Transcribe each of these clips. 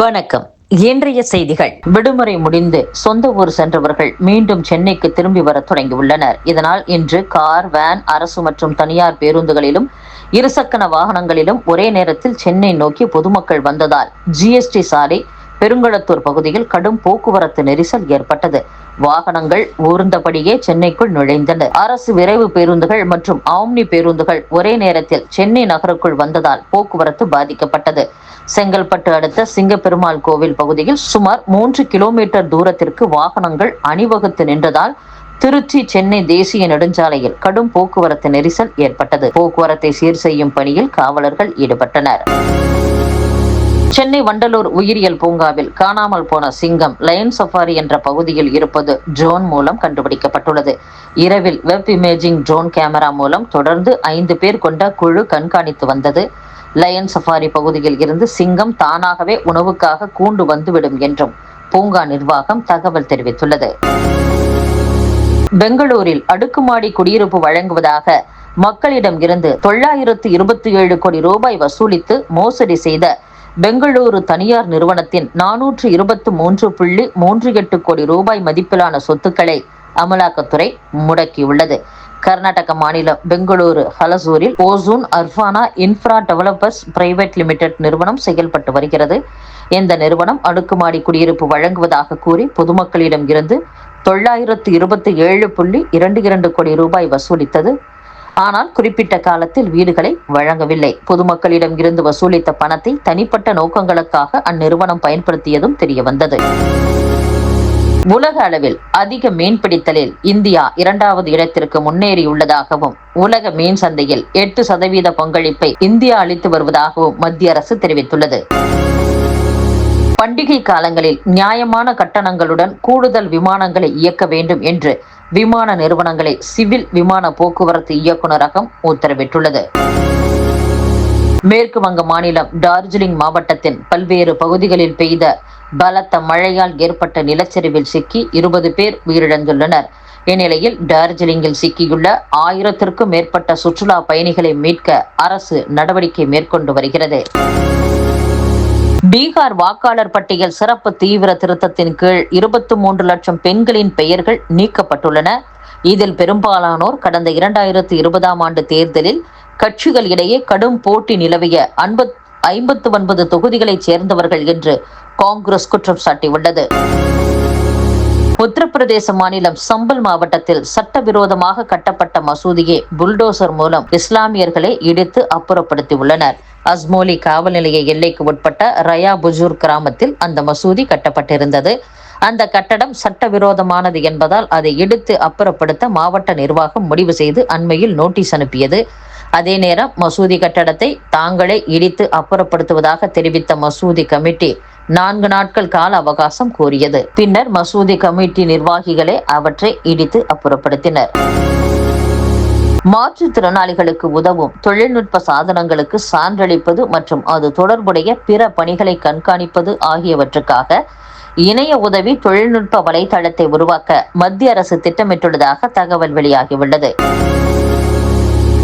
வணக்கம். இன்றைய செய்திகள். விடுமுறை முடிந்து சொந்த ஊர் சென்றவர்கள் மீண்டும் சென்னைக்கு திரும்பி வர தொடங்கியுள்ளனர். இதனால் இன்று கார் வேன் அரசு மற்றும் தனியார் பேருந்துகளிலும் இருசக்கர வாகனங்களிலும் ஒரே நேரத்தில் சென்னை நோக்கி பொதுமக்கள் வந்ததால் ஜிஎஸ்டி சாலை பெருங்களத்தூர் பகுதியில் கடும் போக்குவரத்து நெரிசல் ஏற்பட்டது. வாகனங்கள் ஊர்ந்தபடியே சென்னைக்குள் நுழைந்தன. அரசு விரைவு பேருந்துகள் மற்றும் ஆம்னி பேருந்துகள் ஒரே நேரத்தில் சென்னை நகருக்குள் வந்ததால் போக்குவரத்து பாதிக்கப்பட்டது. செங்கல்பட்டு அடுத்த சிங்கப்பெருமாள் கோவில் பகுதியில் சுமார் மூன்று கிலோமீட்டர் தூரத்திற்கு வாகனங்கள் அணிவகுத்து நின்றதால் திருச்சி சென்னை தேசிய நெடுஞ்சாலையில் கடும் போக்குவரத்து நெரிசல் ஏற்பட்டது. போக்குவரத்தை சீர் செய்யும் பணியில் காவலர்கள் ஈடுபட்டனர். சென்னை வண்டலூர் உயிரியல் பூங்காவில் காணாமல் போன சிங்கம் லயன் சஃபாரி என்ற பகுதியில் இருப்பது ட்ரோன் மூலம் கண்டுபிடிக்கப்பட்டுள்ளது. இரவில் வெப் இமேஜிங் ட்ரோன் கேமரா மூலம் தொடர்ந்து ஐந்து பேர் கொண்ட குழு கண்காணித்து வந்தது. லயன் சஃபாரி பகுதியில் இருந்து சிங்கம் தானாகவே உணவுக்காக கூண்டு வந்துவிடும் என்றும் பூங்கா நிர்வாகம் தகவல் தெரிவித்துள்ளது. பெங்களூரில் அடுக்குமாடி குடியிருப்பு வழங்குவதாக மக்களிடம் இருந்து தொள்ளாயிரத்து இருபத்தி ஏழு கோடி ரூபாய் வசூலித்து மோசடி செய்த பெங்களூரு தனியார் நிறுவனத்தின் நானூற்று இருபத்தி மூன்று புள்ளி மூன்று எட்டு கோடி ரூபாய் மதிப்பிலான சொத்துக்களை அமலாக்கத்துறை முடக்கியுள்ளது. கர்நாடக மாநிலம் பெங்களூரு ஹலசூரில் ஓசூன் Arfana infra developers private limited நிறுவனம் செயல்பட்டு வருகிறது. இந்த நிறுவனம் அடுக்குமாடி குடியிருப்பு வழங்குவதாக கூறி பொதுமக்களிடம் இருந்து தொள்ளாயிரத்து இருபத்தி ஏழு புள்ளி இரண்டு இரண்டு கோடி ரூபாய் வசூலித்தது. ஆனால் குறிப்பிட்ட காலத்தில் வீடுகளை வழங்கவில்லை. பொதுமக்களிடம் இருந்து வசூலித்த பணத்தை தனிப்பட்ட நோக்கங்களுக்காக அந்நிறுவனம் பயன்படுத்தியதும் தெரியவந்தது. உலக அளவில் அதிக மீன்பிடித்தலில் இந்தியா இரண்டாவது இடத்திற்கு முன்னேறியுள்ளதாகவும் உலக மீன் சந்தையில் எட்டு சதவீத பங்களிப்பை இந்தியா அளித்து வருவதாகவும் மத்திய அரசு தெரிவித்துள்ளது. பண்டிகை காலங்களில் நியாயமான கட்டணங்களுடன் கூடுதல் விமானங்களை இயக்க வேண்டும் என்று விமான நிறுவனங்களை சிவில் விமான போக்குவரத்து இயக்குநரகம் உத்தரவிட்டுள்ளது. மேற்கு வங்க மாநிலம் டார்ஜிலிங் மாவட்டத்தின் பல்வேறு பகுதிகளில் பெய்த பலத்த மழையால் ஏற்பட்ட நிலச்சரிவில் சிக்கி இருபது பேர் உயிரிழந்துள்ளனர். இந்நிலையில் டார்ஜிலிங்கில் சிக்கியுள்ள ஆயிரத்திற்கும் மேற்பட்ட சுற்றுலா பயணிகளை மீட்க அரசு நடவடிக்கை மேற்கொண்டு வருகிறது. பீகார் வாக்காளர் பட்டியல் சிறப்பு தீவிர திருத்தத்தின் கீழ் இருபத்தி மூன்று லட்சம் பெண்களின் பெயர்கள் நீக்கப்பட்டுள்ளன. இதில் பெரும்பாலானோர் கடந்த இரண்டாயிரத்து இருபதாம் ஆண்டு தேர்தலில் கட்சிகள் இடையே கடும் போட்டி நிலவிய அன்பத் ஐம்பத்து ஒன்பது தொகுதிகளைச் சேர்ந்தவர்கள் என்று காங்கிரஸ் குற்றம் சாட்டியுள்ளது. உத்தரப்பிரதேச மாநிலம் சம்பல் மாவட்டத்தில் சட்டவிரோதமாக கட்டப்பட்ட மசூதியை புல்டோசர் மூலம் இஸ்லாமியர்களை இடித்து அப்புறப்படுத்தியுள்ளனர். அஸ்மோலி காவல் நிலைய எல்லைக்கு உட்பட்ட ரயா புஜூர் கிராமத்தில் அந்த மசூதி கட்டப்பட்டிருந்தது. அந்த கட்டடம் சட்டவிரோதமானது என்பதால் அதை எடுத்து அப்புறப்படுத்த மாவட்ட நிர்வாகம் முடிவு செய்து அண்மையில் நோட்டீஸ் அனுப்பியது. அதே நேரம் மசூதி கட்டடத்தை தாங்களே இடித்து அப்புறப்படுத்துவதாக தெரிவித்த மசூதி கமிட்டி நான்கு நாட்கள் கால அவகாசம் கோரியது. பின்னர் மசூதி கமிட்டி நிர்வாகிகளே அவற்றை இடித்து அப்புறப்படுத்தினர். மாற்றுத்திறனாளிகளுக்கு உதவும் தொழில்நுட்ப சாதனங்களுக்கு சான்றளிப்பது மற்றும் அது தொடர்புடைய பிற பணிகளை கண்காணிப்பது ஆகியவற்றுக்காக இணைய உதவி தொழில்நுட்ப வலைதளத்தை உருவாக்க மத்திய அரசு திட்டமிட்டுள்ளதாக தகவல் வெளியாகியுள்ளது.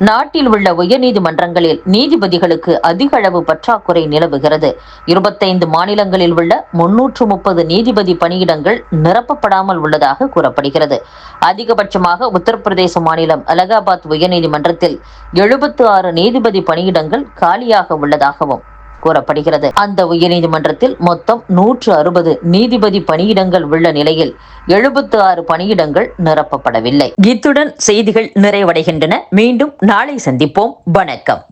நாட்டில் உள்ள உயர்நீதிமன்றங்களில் நீதிபதிகளுக்கு அதிக அளவு பற்றாக்குறை நிலவுகிறது. இருபத்தைந்து மாநிலங்களில் உள்ள முன்னூற்று முப்பது நீதிபதி பணியிடங்கள் நிரப்பப்படாமல் உள்ளதாக கூறப்படுகிறது. அதிகபட்சமாக உத்தரப்பிரதேச மாநிலம் அலகாபாத் உயர்நீதிமன்றத்தில் எழுபத்து ஆறு நீதிபதி பணியிடங்கள் காலியாக உள்ளதாகவும் கூறப்படுகிறது. அந்த உயர்நீதிமன்றத்தில் மொத்தம் நூற்று அறுபது நீதிபதி பணியிடங்கள் உள்ள நிலையில் எழுபத்து ஆறு பணியிடங்கள் நிரப்பப்படவில்லை. இத்துடன் செய்திகள் நிறைவடைகின்றன. மீண்டும் நாளை சந்திப்போம். வணக்கம்.